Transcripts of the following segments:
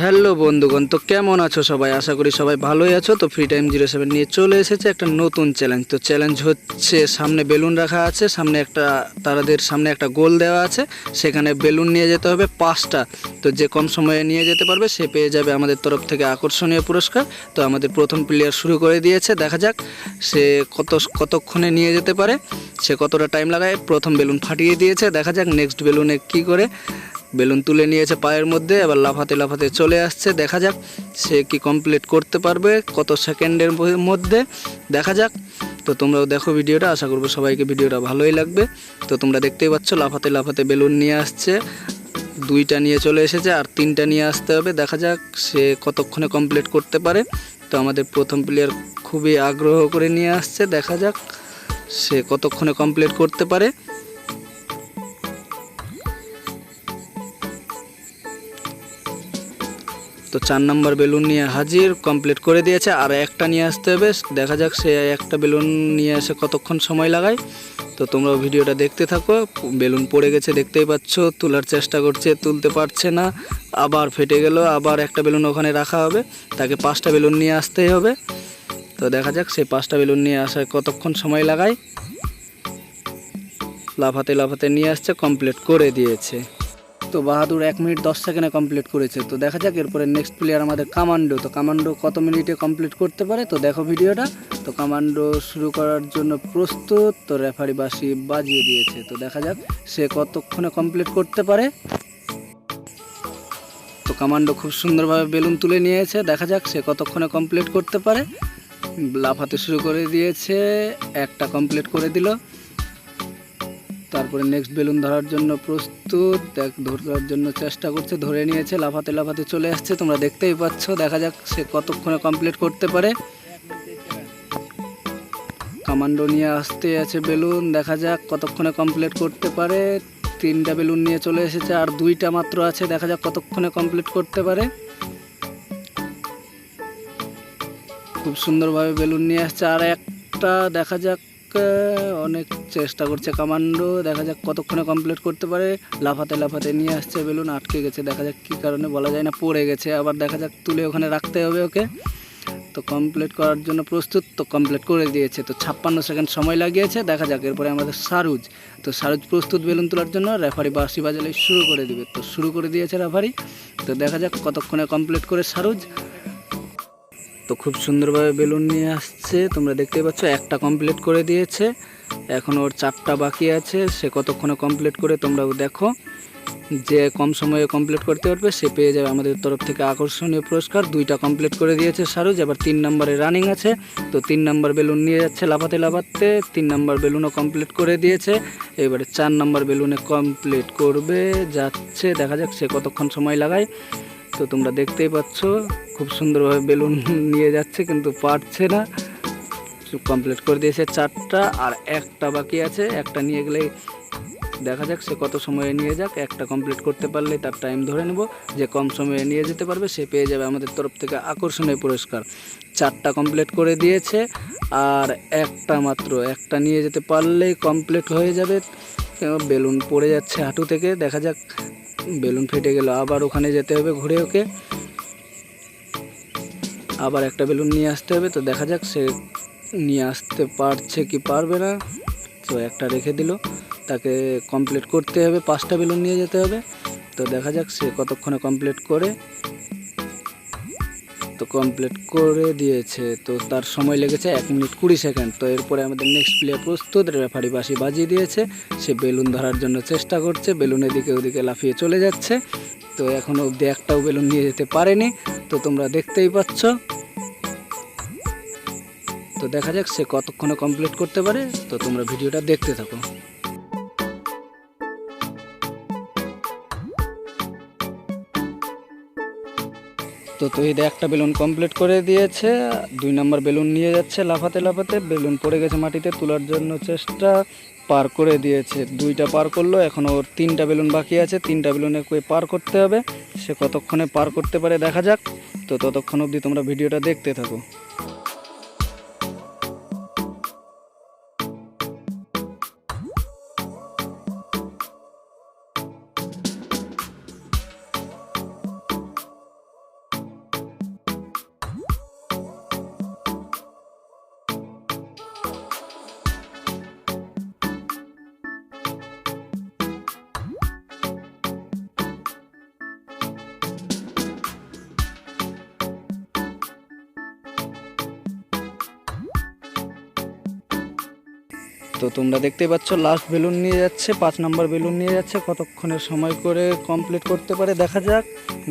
Hello বন্ধুগণ, তো কেমন আছো সবাই? আশা করি সবাই ভালোই আছো। তো ফ্রি টাইম জিরো সেভেন নিয়ে চলে এসেছে একটা নতুন চ্যালেঞ্জ তো চ্যালেঞ্জ হচ্ছে, সামনে বেলুন রাখা আছে, সামনে একটা, তারাদের সামনে একটা গোল দেওয়া আছে। সেখানে বেলুন নিয়ে যেতে হবে পাঁচটা। তো যে কম সময়ে নিয়ে যেতে পারবে, সে পেয়ে যাবে আমাদের তরফ থেকে আকর্ষণীয় পুরস্কার। তো আমাদের প্রথম প্লেয়ার শুরু করে দিয়েছে, দেখা যাক সে কত, কতক্ষণে নিয়ে যেতে পারে। সে কতটা টাইম লাগায়, প্রথম বেলুন ফাটিয়ে দিয়েছে, দেখা যাক নেক্সট বেলুনে কি করে বেলুন তুলে নিয়েছে পায়ের মধ্যে, এবার লাফাতে লাফাতে চলে আসছে। দেখা যাক সে কি কমপ্লিট করতে পারবে কত সেকেন্ডের মধ্যে। দেখা যাক। তো তোমরাও দেখো ভিডিওটা, আশা করব সবাইকে ভিডিওটা ভালোই লাগবে। তো তোমরা দেখতেই পাচ্ছ, লাফাতে লাফাতে বেলুন নিয়ে আসছে। দুইটা নিয়ে চলে এসেছে, আর তিনটা নিয়ে আসতে হবে। দেখা যাক সে কতক্ষণে কমপ্লিট করতে পারে। তো আমাদের প্রথম প্লেয়ার খুবই আগ্রহ করে নিয়ে আসছে। দেখা যাক সে কতক্ষণে কমপ্লিট করতে পারে। তো চার নম্বর বেলুন নিয়ে হাজির কমপ্লিট করে দিয়েছে। আর একটা নিয়ে আসতে হবে। দেখা যাক সে একটা বেলুন নিয়ে এসে কতক্ষণ সময় লাগায়। তো তোমরা ভিডিওটা দেখতে থাকো। বেলুন পড়ে গেছে, দেখতেই পাচ্ছ। তোলার চেষ্টা করছে, তুলতে পারছে না। আবার ফেটে গেল, আবার একটা বেলুন ওখানে রাখা হবে। তাকে পাঁচটা বেলুন নিয়ে আসতেই হবে। তো দেখা যাক সেই পাঁচটা বেলুন নিয়ে আসায় কতক্ষণ সময় লাগায়। লাফাতে লাফাতে নিয়ে আসছে কমপ্লিট করে দিয়েছে। তো বাহাদুর এক মিনিট দশ সেকেন্ডে কমপ্লিট করেছে। তো দেখা যাক এরপরে নেক্সট প্লেয়ার আমাদের কামান্ডো। তো কামান্ডো কত মিনিটে কমপ্লিট করতে পারে? তো দেখো ভিডিওটা। তো কামান্ডো শুরু করার জন্য প্রস্তুত। তো রেফারি বাসি বাজিয়ে দিয়েছে। তো দেখা যাক সে কতক্ষণে কমপ্লিট করতে পারে। তো কামান্ডো খুব সুন্দরভাবে বেলুন তুলে নিয়েছে। দেখা যাক সে কতক্ষণে কমপ্লিট করতে পারে। লাফাতে শুরু করে দিয়েছে। একটা কমপ্লিট করে দিল। তারপরে নেক্সট বেলুন ধরার জন্য প্রস্তুত। দেখ ধরার জন্য চেষ্টা করছে, ধরে নিয়েছে, লাফাতে লাফাতে চলে আসছে। তোমরা দেখতেই পাচ্ছ, দেখা যাক সে কতক্ষণে কমপ্লিট করতে পারে। কামান্ডো নিয়ে আসতে আছে বেলুন, দেখা যাক কতক্ষণে কমপ্লিট করতে পারে। তিনটা বেলুন নিয়ে চলে এসেছে, আর দুইটা মাত্র আছে, দেখা যাক কতক্ষণে কমপ্লিট করতে পারে। খুব সুন্দরভাবে বেলুন নিয়ে আসছে, আর একটা দেখা যাক অনেক চেষ্টা করছে কামান্ডো। দেখা যাক কতক্ষণে কমপ্লিট করতে পারে। লাফাতে লাফাতে নিয়ে আসছে বেলুন, আটকে গেছে। দেখা যাক কী কারণে বলা যায় না, পড়ে গেছে। আবার দেখা যাক তুলে ওখানে রাখতে হবে ওকে। তো কমপ্লিট করার জন্য প্রস্তুত, তো কমপ্লিট করে দিয়েছে। তো ছাপ্পান্ন সেকেন্ড সময় লাগিয়েছে। দেখা যাক এরপরে আমাদের সারুজ। তো সারুজ প্রস্তুত বেলুন তোলার জন্য। রেফারি বাঁশি বাজালে শুরু করে দিবে। তো শুরু করে দিয়েছে রেফারি তো দেখা যাক কতক্ষণে কমপ্লিট করে সারুজ। তো খুব সুন্দরভাবে বেলুন নিয়ে আসছে। তোমরা দেখতেই পাচ্ছ, একটা কমপ্লিট করে দিয়েছে। এখন ওর চারটা বাকি আছে। সে কতক্ষণে কমপ্লিট করে তোমরাও দেখো। যে কম সময়ে কমপ্লিট করতে পারবে, সে পেয়ে যাবে আমাদের তরফ থেকে আকর্ষণীয় পুরস্কার। দুইটা কমপ্লিট করে দিয়েছে সারুজ, এবার তিন নম্বরে রানিং আছে। তো তিন নম্বর বেলুন নিয়ে যাচ্ছে লাফাতে লাফাতে। তিন নম্বর বেলুনও কমপ্লিট করে দিয়েছে। এবারে চার নম্বর বেলুনে কমপ্লিট করবে, যাচ্ছে। দেখা যাক সে কতক্ষণ সময় লাগায়। তো তোমরা দেখতেই পাচ্ছ, খুব সুন্দরভাবে বেলুন নিয়ে যাচ্ছে, কিন্তু পারছে না। কমপ্লিট করে দিয়েছে চারটা, আর একটা বাকি আছে, একটা নিয়ে গেলে দেখা যাক সে কত সময়ে নিয়ে যাক, একটা কমপ্লিট করতে পারলে তার টাইম ধরে নেব। যে কম সময়ে নিয়ে যেতে পারবে, সে পেয়ে যাবে আমাদের তরফ থেকে আকর্ষণীয় পুরস্কার। চারটা কমপ্লিট করে দিয়েছে, আর একটা মাত্র, একটা নিয়ে যেতে পারলেই কমপ্লিট হয়ে যাবে। বেলুন পড়ে যাচ্ছে হাঁটু থেকে, দেখা যাক বেলুন ফেটে গেল। আবার ওখানে যেতে হবে ঘুরে ওকে। আবার একটা বেলুন নিয়ে আসতে হবে, তো দেখা যাক সে নিয়ে আসতে পারছে কি পারবে না। তো একটা রেখে দিল। তাকে কমপ্লিট করতে হবে, পাঁচটা বেলুন নিয়ে যেতে হবে। তো দেখা যাক সে কতক্ষণে কমপ্লিট করে। তো কমপ্লিট করে দিয়েছে। তো তার সময় লেগেছে এক মিনিট কুড়ি সেকেন্ড। তো এরপরে আমাদের নেক্সট প্লেয়ার প্রস্তুত রেফারি বাসি বাজিয়ে দিয়েছে। সে বেলুন ধরার জন্য চেষ্টা করছে বেলুন এদিকে ওদিকে লাফিয়ে চলে যাচ্ছে। তো এখনও অবধি একটাও বেলুন নিয়ে যেতে পারেনি। তো তোমরা দেখতেই পাচ্ছ। তো দেখা যাক সে কতক্ষণে কমপ্লিট করতে পারে। তো তোমরা ভিডিওটা দেখতে থাকো। তো তহিদে একটা বেলুন কমপ্লিট করে দিয়েছে, দুই নম্বর বেলুন নিয়ে যাচ্ছে লাফাতে লাফাতে, বেলুন পড়ে গেছে মাটিতে, তোলার জন্য চেষ্টা পার করে দিয়েছে। দুইটা পার করল, এখন ওর তিনটা বেলুন বাকি আছে, তিনটা বেলুনে কই পার করতে হবে, সে কতক্ষণে পার করতে পারে দেখা যাক। তো ততক্ষণ অবধি তোমরা ভিডিওটা দেখতে থাকো। তো তোমরা দেখতেই পাচ্ছ লাস্ট বেলুন নিয়ে যাচ্ছে, পাঁচ নাম্বার বেলুন নিয়ে যাচ্ছে, কতক্ষণের সময় করে কমপ্লিট করতে পারে দেখা যাক,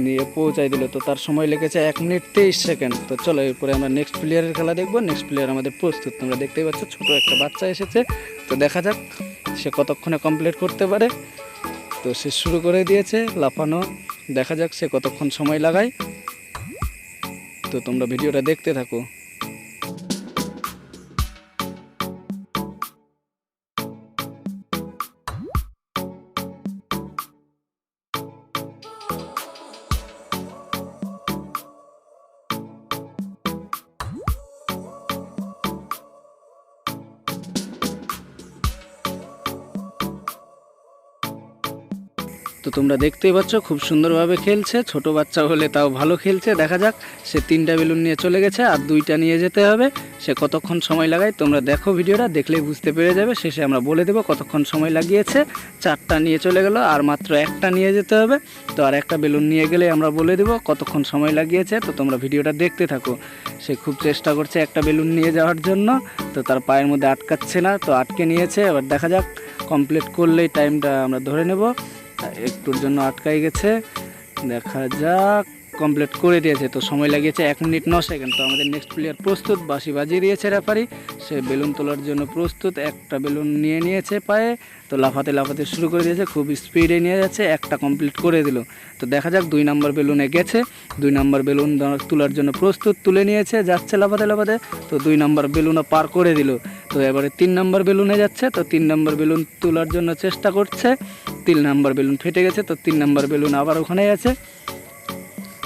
নিয়ে পৌঁছাই দিল। তো তার সময় লেগেছে এক মিনিট তেইশ সেকেন্ড তো চলো এরপরে আমরা নেক্সট প্লেয়ারের খেলা দেখব। নেক্সট প্লেয়ার আমাদের প্রস্তুত। তোমরা দেখতেই পাচ্ছ, ছোটো একটা বাচ্চা এসেছে। তো দেখা যাক, সে কতক্ষণে কমপ্লিট করতে পারে। তো সে শুরু করে দিয়েছে, লাফানো। দেখা যাক সে কতক্ষণ সময় লাগায়। তো তোমরা ভিডিওটা দেখতে থাকো। তোমরা দেখতেই পাচ্ছ, খুব সুন্দরভাবে খেলছে। ছোট বাচ্চা হলে তাও ভালো খেলছে। দেখা যাক, সে তিনটা বেলুন নিয়ে চলে গেছে আর দুইটা নিয়ে যেতে হবে। সে কতক্ষণ সময় লাগায় তোমরা দেখো ভিডিওটা, দেখলেই বুঝতে পেরে যাবে। শেষে আমরা বলে দেবো কতক্ষণ সময় লাগিয়েছে। চারটা নিয়ে চলে গেল, আর মাত্র একটা নিয়ে যেতে হবে। তো আর একটা বেলুন নিয়ে গেলে আমরা বলে দেবো কতক্ষণ সময় লাগিয়েছে। তো তোমরা ভিডিওটা দেখতে থাকো। সে খুব চেষ্টা করছে একটা বেলুন নিয়ে যাওয়ার জন্য। তো তার পায়ের মধ্যে আটকাচ্ছে না, তো আটকে নিয়েছে। এবার দেখা যাক কমপ্লিট করলেই টাইমটা আমরা ধরে নেব। একটুর জন্য আটকাই গেছে। দেখা যাক কমপ্লিট করে দিয়েছে। তো সময় লাগিয়েছে এক মিনিট ন সেকেন্ড। তো আমাদের নেক্সট প্লেয়ার প্রস্তুত বাসি বাজিয়ে দিয়েছে রেফারি সে বেলুন তোলার জন্য প্রস্তুত, একটা বেলুন নিয়ে নিয়েছে পায়ে। তো লাফাতে লাফাতে শুরু করে দিয়েছে, খুব স্পিডে নিয়ে যাচ্ছে, একটা কমপ্লিট করে দিল। তো দেখা যাক দুই নাম্বার বেলুনে গেছে। দুই নাম্বার বেলুন তোলার জন্য প্রস্তুত, তুলে নিয়েছে, যাচ্ছে লাফাতে লাফাতে। তো দুই নাম্বার বেলুনও পার করে দিল। তো এবারে তিন নম্বর বেলুনে যাচ্ছে, তো তিন নম্বর বেলুন তোলার জন্য চেষ্টা করছে। তিন নম্বর বেলুন ফেটে গেছে, তো তিন নম্বর বেলুন আবার ওখানে আছে।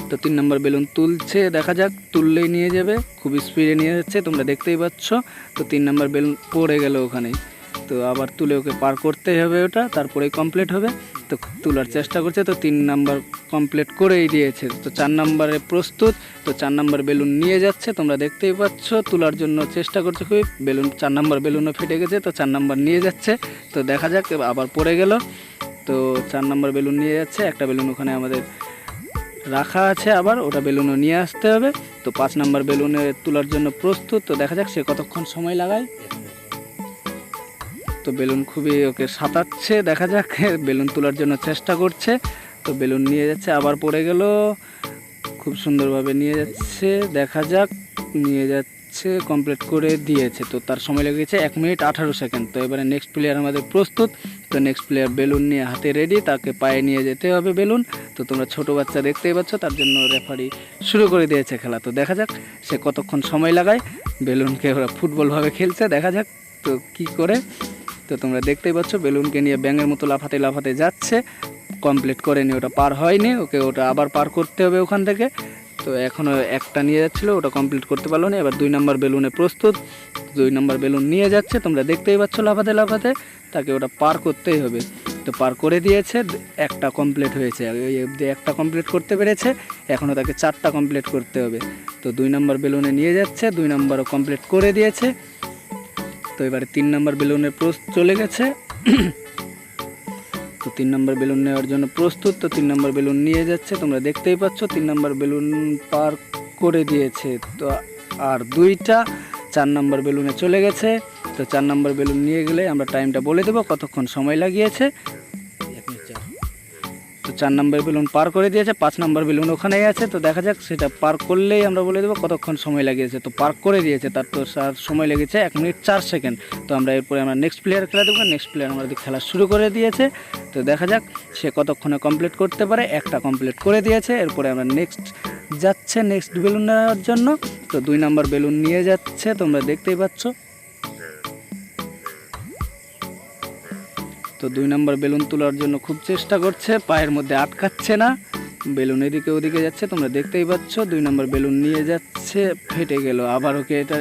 তো তিন নম্বর বেলুন তুলছে, দেখা যাক, তুললেই নিয়ে যাবে খুব স্পিডে নিয়ে যাচ্ছে, তোমরা দেখতেই পাচ্ছ। তো তিন নম্বর বেলুন পড়ে গেল ওখানেই। তো আবার তুলে ওকে পার করতেই হবে ওটা, তারপরেই কমপ্লিট হবে। তো তোলার চেষ্টা করছে, তো তিন নাম্বার কমপ্লিট করেই দিয়েছে। তো চার নাম্বারে প্রস্তুত, তো চার নাম্বার বেলুন নিয়ে যাচ্ছে, তোমরা দেখতেই পাচ্ছ, তোলার জন্য চেষ্টা করছে খুবই। বেলুন, চার নাম্বার বেলুনও ফেটে গেছে, তো চার নাম্বার নিয়ে যাচ্ছে। তো দেখা যাক আবার পড়ে গেল। তো চার নাম্বার বেলুন নিয়ে যাচ্ছে, একটা বেলুন ওখানে আমাদের রাখা আছে আবার, ওটা বেলুনও নিয়ে আসতে হবে। তো পাঁচ নাম্বার বেলুনে তোলার জন্য প্রস্তুত, তো দেখা যাক সে কতক্ষণ সময় লাগায়। তো বেলুন খুবই ওকে সাঁতাচ্ছে দেখা যাক বেলুন তোলার জন্য চেষ্টা করছে। তো বেলুন নিয়ে যাচ্ছে, আবার পড়ে গেল। খুব সুন্দরভাবে নিয়ে যাচ্ছে। দেখা যাক, নিয়ে যাচ্ছে কমপ্লিট করে দিয়েছে। তো তার সময় লেগেছে এক মিনিট আঠারো সেকেন্ড। তো এবারে নেক্সট প্লেয়ার আমাদের প্রস্তুত। তো নেক্সট প্লেয়ার বেলুন নিয়ে হাতে রেডি তাকে পায়ে নিয়ে যেতে হবে বেলুন। তো তোমরা ছোট বাচ্চা দেখতেই পাচ্ছ, তার জন্য রেফারি শুরু করে দিয়েছে খেলা। তো দেখা যাক, সে কতক্ষণ সময় লাগায়। বেলুনকে ওরা ফুটবলভাবে খেলছে। দেখা যাক, তো কি করে তো তোমরা দেখতেই পাচ্ছ, বেলুনকে নিয়ে ব্যাঙের মতো লাফাতে লাফাতে যাচ্ছে। কমপ্লিট করেনি ওটা পার হয়নি, ওকে ওটা আবার পার করতে হবে ওখান থেকে। তো এখনও একটা নিয়ে যাচ্ছিল, ওটা কমপ্লিট করতে পারল না। এবার দুই নম্বর বেলুনে প্রস্তুত, দুই নম্বর বেলুন নিয়ে যাচ্ছে। তোমরা দেখতেই পাচ্ছ লাফাতে লাফাতে, তাকে ওটা পার করতেই হবে। তো পার করে দিয়েছে, একটা কমপ্লিট হয়েছে। অবধি একটা কমপ্লিট করতে পেরেছে, এখনও তাকে চারটা কমপ্লিট করতে হবে। তো দুই নম্বর বেলুনে নিয়ে যাচ্ছে, দুই নম্বরও কমপ্লিট করে দিয়েছে। তো এবারে তিন নম্বর বেলুনের প্রস্তুত চলে গেছে। তো তিন নম্বর বেলুন নেওয়ার জন্য প্রস্তুত, তো তিন নম্বর বেলুন নিয়ে যাচ্ছে। তোমরা দেখতেই পাচ্ছ, তিন নম্বর বেলুন পার করে দিয়েছে। তো আর দুইটা চার নম্বর বেলুনে চলে গেছে। তো চার নম্বর বেলুন নিয়ে গেলে আমরা টাইমটা বলে দেবো, কতক্ষণ সময় লাগিয়েছে। চার নম্বর বেলুন পার করে দিয়েছে, পাঁচ নম্বর বেলুন ওখানেই আছে, তো দেখা যাক সেটা পার করলেই আমরা বলে দেবো কতক্ষণ সময় লাগিয়েছে। তো পার করে দিয়েছে, তার তো সময় লেগেছে এক মিনিট চার সেকেন্ড তো আমরা এরপরে আমরা নেক্সট প্লেয়ার খেলা দেবো নেক্সট প্লেয়ার আমাদের খেলা শুরু করে দিয়েছে। তো দেখা যাক সে কতক্ষণে কমপ্লিট করতে পারে, একটা কমপ্লিট করে দিয়েছে, এরপরে আমরা নেক্সট যাচ্ছে নেক্সট বেলুন নেওয়ার জন্য। তো দুই নম্বর বেলুন নিয়ে যাচ্ছে, তোমরা দেখতেই পাচ্ছ। তো দুই নম্বর বেলুন তোলার জন্য খুব চেষ্টা করছে, পায়ের মধ্যে আটকাচ্ছে না। বেলুন এদিকে ওদিকে যাচ্ছে, তোমরা দেখতেই পাচ্ছ, দুই নম্বর বেলুন নিয়ে যাচ্ছে, ফেটে গেল। আবার ওকে এটা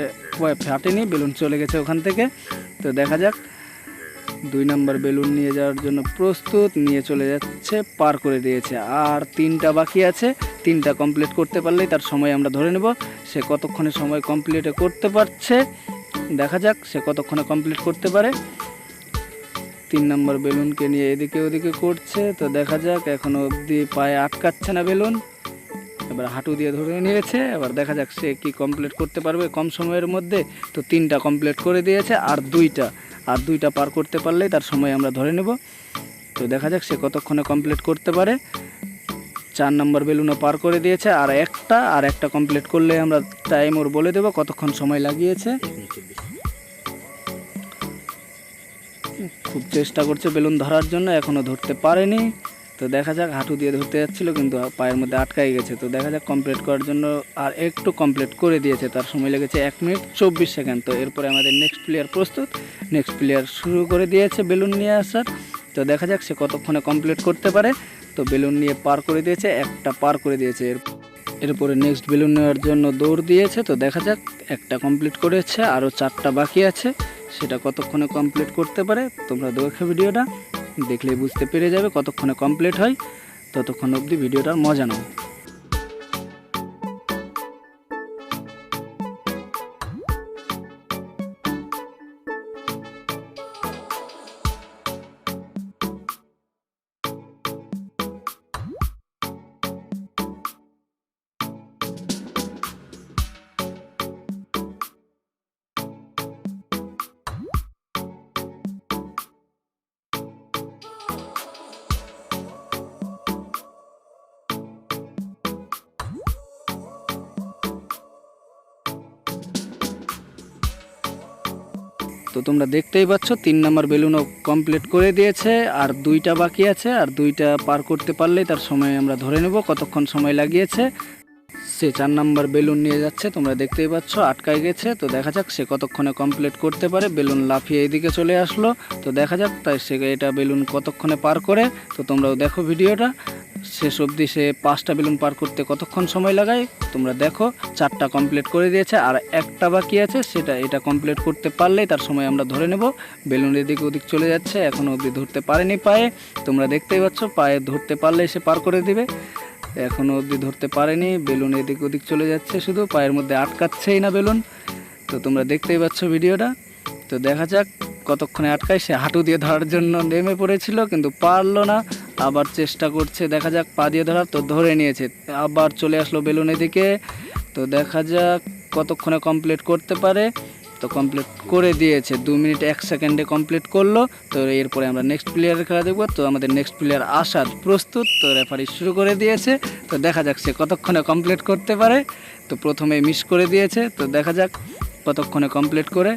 ফাটেনি, বেলুন চলে গেছে ওখান থেকে। তো দেখা যাক, দুই নম্বর বেলুন নিয়ে যাওয়ার জন্য প্রস্তুত, নিয়ে চলে যাচ্ছে, পার করে দিয়েছে। আর তিনটা বাকি আছে, তিনটা কমপ্লিট করতে পারলেই তার সময় আমরা ধরে নেব। সে কতক্ষণে সময় কমপ্লিট করতে পারছে, দেখা যাক, সে কতক্ষণে কমপ্লিট করতে পারে। তিন নম্বর বেলুনকে নিয়ে এদিকে ওদিকে করছে। তো দেখা যাক, এখনও অবধি পায়ে আটকাচ্ছে না বেলুন। এবার হাঁটু দিয়ে ধরে নিয়েছে। এবার দেখা যাক সে কি কমপ্লিট করতে পারবে কম সময়ের মধ্যে। তো তিনটা কমপ্লিট করে দিয়েছে আর দুইটা। আর দুইটা পার করতে পারলেই তার সময় আমরা ধরে নেব। তো দেখা যাক সে কতক্ষণে কমপ্লিট করতে পারে। চার নম্বর বেলুনও পার করে দিয়েছে। আর একটা আর একটা কমপ্লিট করলে আমরা টাইম ওর বলে দেবো কতক্ষণ সময় লাগিয়েছে। খুব চেষ্টা করছে বেলুন ধরার জন্য এখনও ধরতে পারেনি। তো দেখা যাক, হাঁটু দিয়ে ধরতে যাচ্ছিল, কিন্তু পায়ের মধ্যে আটকাই গেছে। তো দেখা যাক কমপ্লিট করার জন্য আর একটু কমপ্লিট করে দিয়েছে। তার সময় লেগেছে এক মিনিট চব্বিশ সেকেন্ড। তো এরপরে আমাদের নেক্সট প্লেয়ার প্রস্তুত। নেক্সট প্লেয়ার শুরু করে দিয়েছে বেলুন নিয়ে আসার। তো দেখা যাক, সে কতক্ষণে কমপ্লিট করতে পারে। তো বেলুন নিয়ে পার করে দিয়েছে, একটা পার করে দিয়েছে। এর, এরপরে নেক্সট বেলুন নেওয়ার জন্য দৌড় দিয়েছে। তো দেখা যাক, একটা কমপ্লিট করেছে আরও চারটা বাকি আছে। সেটা কতক্ষণে কমপ্লিট করতে পারে, তোমরা দেখো ভিডিওটা। দেখলেই বুঝতে পেরে যাবে কতক্ষণে কমপ্লিট হয়, ততক্ষণ অবধি ভিডিওটার মজা নাও। তো তোমরা দেখতেই পাচ্ছ, তিন নম্বর বেলুনও কমপ্লিট করে দিয়েছে, আর দুইটা বাকি আছে, আর দুইটা পার করতে পারলেই তার সময় আমরা ধরে নেব কতক্ষণ সময় লাগিয়েছে। সে চার নাম্বার বেলুন নিয়ে যাচ্ছে, তোমরা দেখতেই পাচ্ছ, আটকায় গেছে, তো দেখা যাক সে কতক্ষণে কমপ্লিট করতে পারে। বেলুন লাফিয়ে এইদিকে চলে আসলো, তো দেখা যাক, তাই সে এটা বেলুন কতক্ষণে পার করে, তো তোমরাও দেখো ভিডিওটা। শেষ অবধি সে পাঁচটা বেলুন পার করতে কতক্ষণ সময় লাগায়? তোমরা দেখো, চারটা কমপ্লিট করে দিয়েছে, আর একটা বাকি আছে, সেটা এটা কমপ্লিট করতে পারলেই তার সময় আমরা ধরে নেব। বেলুন এদিকে ওদিক চলে যাচ্ছে এখনও অবধি ধরতে পারেনি পায়ে। তোমরা দেখতেই পাচ্ছ, পায়ে ধরতে পারলে সে পার করে দিবে। এখনও অবধি ধরতে পারেনি, বেলুন এদিক ওদিক চলে যাচ্ছে শুধু, পায়ের মধ্যে আটকাচ্ছেই না বেলুন। তো তোমরা দেখতেই পাচ্ছ ভিডিওটা। তো দেখা যাক, কতক্ষণে আটকায়, সে হাঁটু দিয়ে ধরার জন্য নেমে পড়েছিল, কিন্তু পারল না। আবার চেষ্টা করছে, দেখা যাক পা দিয়ে ধরার তো ধরে নিয়েছে। আবার চলে আসলো বেলুনের দিকে তো দেখা যাক কতক্ষণে কমপ্লিট করতে পারে। তো কমপ্লিট করে দিয়েছে, দু মিনিট এক সেকেন্ডে কমপ্লিট করল। তো এরপরে আমরা নেক্সট প্লেয়ারের খেলা দেখব। তো আমাদের নেক্সট প্লেয়ার আসার প্রস্তুত, তো রেফারি শুরু করে দিয়েছে। তো দেখা যাক সে কতক্ষণে কমপ্লিট করতে পারে। তো প্রথমে মিস করে দিয়েছে। তো দেখা যাক কতক্ষণে কমপ্লিট করে।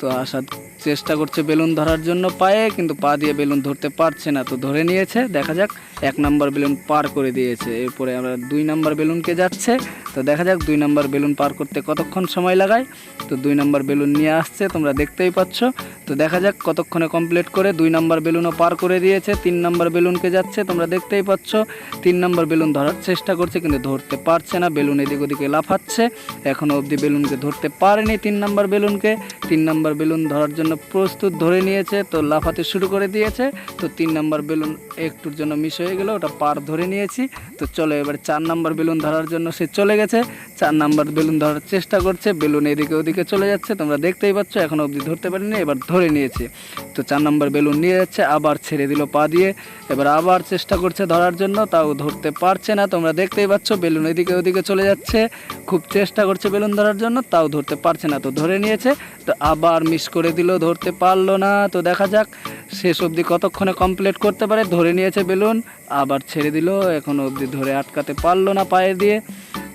তো আসাদ চেষ্টা করছে বেলুন ধরার জন্য পায়ে, কিন্তু পা দিয়ে বেলুন ধরতে পারছে না, তো ধরে নিয়েছে। দেখা যাক, এক নাম্বার বেলুন পার করে দিয়েছে। এরপরে আমরা দুই নাম্বার বেলুনকে যাচ্ছে। তো দেখা যাক দুই নম্বর বেলুন পার করতে কতক্ষণ সময় লাগায়। তো দুই নম্বর বেলুন নিয়ে আসছে, তোমরা দেখতেই পাচ্ছ। তো দেখা যাক কতক্ষণে কমপ্লিট করে দুই নম্বর বেলুনও পার করে দিয়েছে, তিন নম্বর বেলুনকে যাচ্ছে, তোমরা দেখতেই পাচ্ছ। তিন নম্বর বেলুন ধরার চেষ্টা করছে, কিন্তু ধরতে পারছে না, বেলুন এদিক ওদিকে লাফাচ্ছে। এখনও অবধি বেলুনকে ধরতে পারেনি তিন নম্বর বেলুনকে। তিন নম্বর বেলুন ধরার জন্য প্রস্তুত ধরে নিয়েছে, তো লাফাতে শুরু করে দিয়েছে। তো তিন নম্বর বেলুন একটুর জন্য মিস হয়ে গেল, ওটা পার ধরে নিয়েছি। তো চলো এবার চার নম্বর বেলুন ধরার জন্য সে চলে গেছে। চার নম্বর বেলুন ধরার চেষ্টা করছে, বেলুন এদিকে ওদিকে চলে যাচ্ছে, তোমরা দেখতেই পাচ্ছ এখনও অবধি ধরতে পারিনি, এবার ধরে নিয়েছে। তো চার নাম্বার বেলুন নিয়ে যাচ্ছে, আবার ছেড়ে দিল পা দিয়ে, এবার আবার চেষ্টা করছে ধরার জন্য, তাও ধরতে পারছে না, তোমরা দেখতেই পাচ্ছ, বেলুন এদিকে ওদিকে চলে যাচ্ছে, খুব চেষ্টা করছে বেলুন ধরার জন্য, তাও ধরতে পারছে না, তো ধরে নিয়েছে, তো আবার মিস করে দিল, ধরতে পারল না, তো দেখা যাক, শেষ অবধি কতক্ষণে কমপ্লিট করতে পারে, ধরে নিয়েছে বেলুন, আবার ছেড়ে দিল এখনও অবধি ধরে আটকাতে পারল না পায়ে দিয়ে।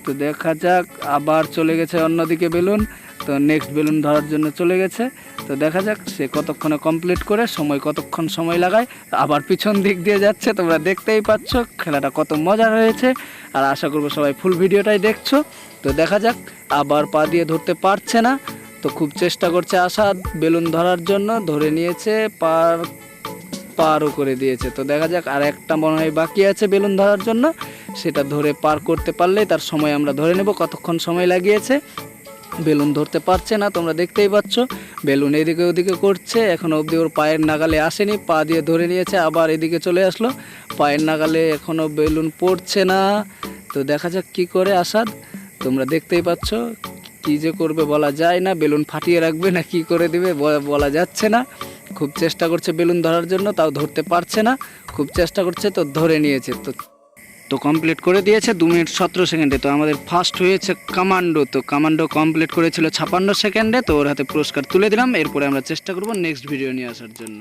তো দেখা যাক, আবার চলে গেছে অন্যদিকে বেলুন। তো নেক্সট বেলুন ধরার জন্য চলে গেছে। তো দেখা যাক, সে কতক্ষণে কমপ্লিট করে, সময় কতক্ষণ সময় লাগায়, আবার পিছন দিক দিয়ে যাচ্ছে। তোমরা দেখতেই পাচ্ছ, খেলাটা কত মজার হয়েছে। আর আশা করব সবাই ফুল ভিডিওটাই দেখছ। তো দেখা যাক, আবার পা দিয়ে ধরতে পারছে না। তো খুব চেষ্টা করছে আসাদ, বেলুন ধরার জন্য। ধরে নিয়েছে, পার, পারও করে দিয়েছে। তো দেখা যাক, আর একটা মনে হয় বাকি আছে বেলুন ধরার জন্য। সেটা ধরে পার করতে পারলে তার সময় আমরা ধরে নেব, কতক্ষণ সময় লাগিয়েছে। বেলুন ধরতে পারছে না, তোমরা দেখতেই পাচ্ছ। বেলুন এদিকে ওদিকে করছে, এখন অবধি ওর পায়ের নাগালে আসেনি, পা দিয়ে ধরে নিয়েছে, আবার এদিকে চলে আসলো। পায়ের নাগালে এখনও বেলুন পড়ছে না। তো দেখা যাক কি করে আসাদ। তোমরা দেখতেই পাচ্ছ, কি যে করবে বলা যায় না, বেলুন ফাটিয়ে রাখবে না, কি করে দিবে বলা যাচ্ছে না। খুব চেষ্টা করছে বেলুন ধরার জন্য, তাও ধরতে পারছে না। খুব চেষ্টা করছে, তো ধরে নিয়েছে। তো তো কমপ্লিট করে দিয়েছে দু মিনিট সতেরো সেকেন্ডে। তো আমাদের ফার্স্ট হয়েছে কমান্ডো তো কমান্ডো কমপ্লিট করেছিল ছাপান্ন সেকেন্ডে। তো ওর হাতে পুরস্কার তুলে দিলাম। এরপরে আমরা চেষ্টা করব নেক্সট ভিডিও নিয়ে আসার জন্য।